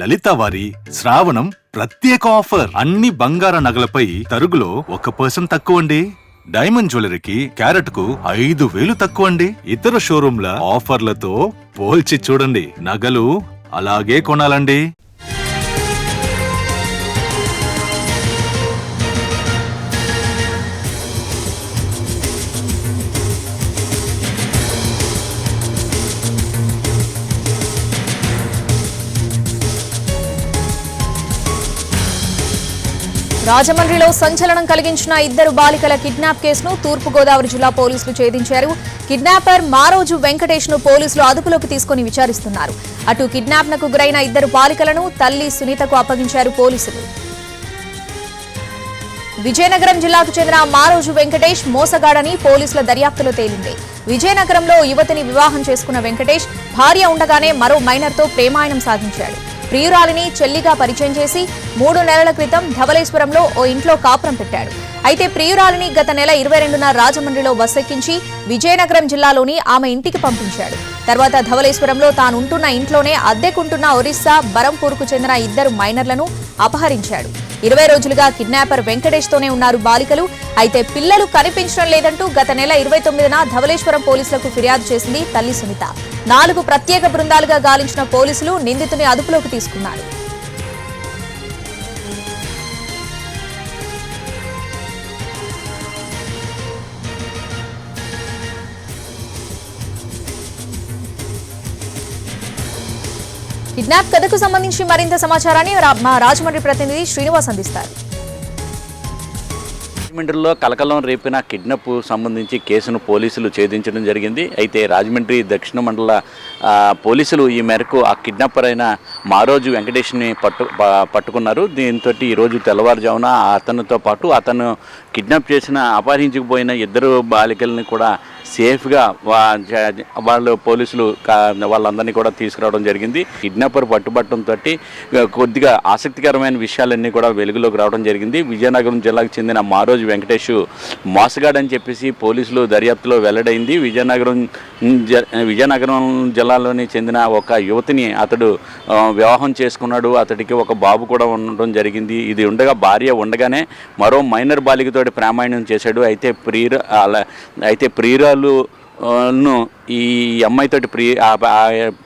లలిత వారి శ్రావణం ప్రత్యేక ఆఫర్. అన్ని బంగార నగలపై తరుగులో ఒక పర్సెంట్ తక్కువ అండి డైమండ్ జ్యువెలరీకి క్యారెట్కు ఐదు వేలు తక్కువ అండి ఇతర షోరూంల ఆఫర్లతో పోల్చి చూడండి. నగలు అలాగే కొనాలండి. రాజమండ్రిలో సంచలనం కలిగించిన ఇద్దరు బాలికల కిడ్నాప్ కేసును తూర్పుగోదావరి జిల్లా పోలీసులు ఛేదించారు. కిడ్నాపర్ మారోజు వెంకటేష్ను పోలీసులు అదుపులోకి తీసుకుని విచారిస్తున్నారు. అటు కిడ్నాప్ నకు గురైన ఇద్దరు బాలికలను తల్లి సునీతకు అప్పగించారు పోలీసులు. విజయనగరం జిల్లాకు చెందిన మారోజు వెంకటేష్ మోసగాడని పోలీసుల దర్యాప్తులో తేలింది. విజయనగరంలో యువతిని వివాహం చేసుకున్న వెంకటేష్ భార్య ఉండగానే మరో మైనర్తో ప్రేమాయణం సాగించాడు. ప్రియురాలిని చెల్లిగా పరిచయం చేసి మూడు నెలల క్రితం ధవళేశ్వరంలో ఓ ఇంట్లో కాపురం పెట్టాడు. అయితే ప్రియురాలిని గత నెల ఇరవై రెండున రాజమండ్రిలో బస్సెక్కించి విజయనగరం జిల్లాలోని ఆమె ఇంటికి పంపించాడు. తర్వాత ధవళేశ్వరంలో తానుంటున్న ఇంట్లోనే అద్దెకుంటున్న ఒరిస్సా బరంపూర్కు చెందిన ఇద్దరు మైనర్లను అపహరించాడు. ఇరవై రోజులుగా కిడ్నాపర్ వెంకటేష్తోనే ఉన్నారు బాలికలు. అయితే పిల్లలు కనిపించడం లేదంటూ గత నెల ఇరవై తొమ్మిదిన ధవళేశ్వరం పోలీసులకు ఫిర్యాదు చేసింది తల్లి సునీత. నాలుగు ప్రత్యేక బృందాలుగా గాలించిన పోలీసులు నిందితుని అదుపులోకి తీసుకున్నారు. కిడ్నాప్ కథకు సంబంధించి మరింత సమాచారాన్ని మా రాజమండ్రి ప్రతినిధి శ్రీనివాస్ అందిస్తారు. రాజమండ్రిలో కలకలం రేపిన కిడ్నాప్ సంబంధించి కేసును పోలీసులు ఛేదించడం జరిగింది. అయితే రాజమండ్రి దక్షిణ మండల పోలీసులు ఈ మేరకు ఆ కిడ్నాపర్ అయిన మారోజు వెంకటేష్ని పట్టు పట్టుకున్నారు. దీంతో ఈరోజు తెల్లవారుజామున అతనితో పాటు అతను కిడ్నాప్ చేసిన అపహరించుకుపోయిన ఇద్దరు బాలికల్ని కూడా సేఫ్గా వాళ్ళు పోలీసులు వాళ్ళందరినీ కూడా తీసుకురావడం జరిగింది. కిడ్నాపర్ పట్టుబట్టడంతో కొద్దిగా ఆసక్తికరమైన విషయాలన్నీ కూడా వెలుగులోకి రావడం జరిగింది. విజయనగరం జిల్లాకు చెందిన మారోజు వెంకటేష్ మోసగాడని చెప్పేసి పోలీసులు దర్యాప్తులో వెల్లడైంది. విజయనగరం జ- విజయనగరం జిల్లాలోని చెందిన ఒక యువతిని అతడు వివాహం చేసుకున్నాడు. అతడికి ఒక బాబు కూడా ఉండడం జరిగింది. ఇది ఉండగా భార్య ఉండగానే మరో మైనర్ బాలికతోటి ప్రామాయణం చేశాడు. అయితే ప్రియుర అలా అయితే ప్రియురాలు వాళ్ళు ను ఈ అమ్మాయితోటి ప్రి ఆ-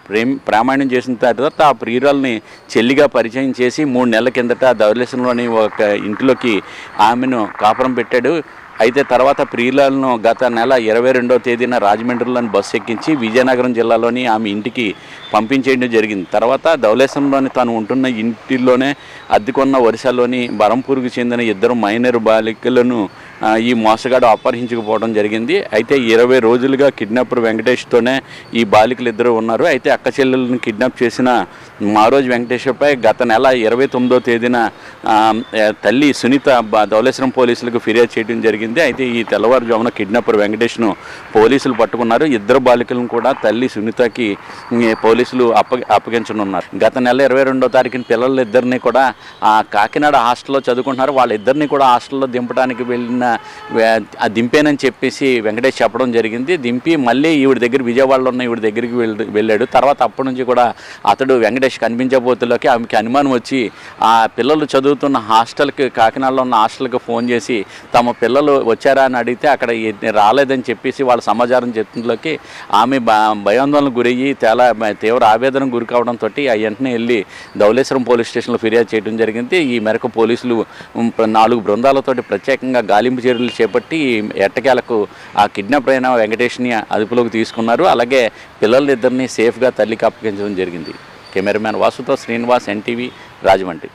ప్రేమ ప్రామాణ్యం చేసిన తర్వాత ఆ ప్రియురాల్ని చెల్లిగా పరిచయం చేసి మూడు నెలల కిందట ధవలేశంలోని ఒక ఇంటిలోకి ఆమెను కాపురం పెట్టాడు. అయితే తర్వాత ప్రియులను గత నెల ఇరవై రెండవ తేదీన రాజమండ్రిలోని బస్సు ఎక్కించి విజయనగరం జిల్లాలోని ఆమె ఇంటికి పంపించేయడం జరిగింది. తర్వాత ధవలేశంలోని తాను ఉంటున్న ఇంటిలోనే అద్దెకున్న ఒరిస్సాలోని బరంపూర్కు చెందిన ఇద్దరు మైనర్ బాలికలను ఈ మోసగాడు అపహరించుకుపోవడం జరిగింది. అయితే ఇరవై రోజులుగా కిడ్నాపర్ వెంకటేష్తోనే ఈ బాలికలు ఇద్దరు ఉన్నారు. అయితే అక్క చెల్లెలను కిడ్నాప్ చేసిన మారోజు వెంకటేశ్వర్పై గత నెల ఇరవై తొమ్మిదో తేదీన తల్లి సునీత ధవలేశ్వరం పోలీసులకు ఫిర్యాదు చేయడం జరిగింది. అయితే ఈ తెల్లవారుజామున కిడ్నాపర్ వెంకటేష్ను పోలీసులు పట్టుకున్నారు. ఇద్దరు బాలికలను కూడా తల్లి సునీతకి పోలీసులు అప్ప అప్పగించనున్నారు. గత నెల ఇరవై రెండో తారీఖున పిల్లలిద్దరిని కూడా ఆ కాకినాడ హాస్టల్లో చదువుకుంటున్నారు. వాళ్ళిద్దరిని కూడా హాస్టల్లో దింపడానికి వెళ్ళిన ఆ దింపేనని చెప్పేసి వెంకటేష్ చెప్పడం జరిగింది. దింపి మళ్ళీ ఈవిడ దగ్గర విజయవాడలో ఉన్న ఈవిడ దగ్గరికి వెళ్ళి వెళ్ళాడు. తర్వాత అప్పటి నుంచి కూడా అతడు వెంకటేష్ కనిపించబోతులోకి ఆమెకి అనుమానం వచ్చి ఆ పిల్లలు చదువుతున్న హాస్టల్కి కాకినాడలో ఉన్న హాస్టల్కి ఫోన్ చేసి తమ పిల్లలు వచ్చారా? అని అడిగితే అక్కడ రాలేదని చెప్పేసి వాళ్ళ సమాచారం చెప్తున్నలోకి ఆమె భ- భయాందోళనకు గురయ్యి చాలా తీవ్ర ఆవేదనకు గురి కావడంతో ఆ వెంటనే వెళ్ళి ధౌలేశ్వరం పోలీస్ స్టేషన్లో ఫిర్యాదు చేయడం జరిగింది. ఈ మేరకు పోలీసులు నాలుగు బృందాలతోటి ప్రత్యేకంగా గాలింపు చర్యలు చేపట్టి ఎట్టకేలకు ఆ కిడ్నాప్ అయిన వెంకటేష్ని అదుపులోకి తీసుకున్నారు. అలాగే పిల్లలిద్దరిని సేఫ్గా తల్లికి అప్పగించడం జరిగింది. కెమెరామ్యాన్ వాసుతో శ్రీనివాస్ ఎన్టీవీ రాజమండ్రి.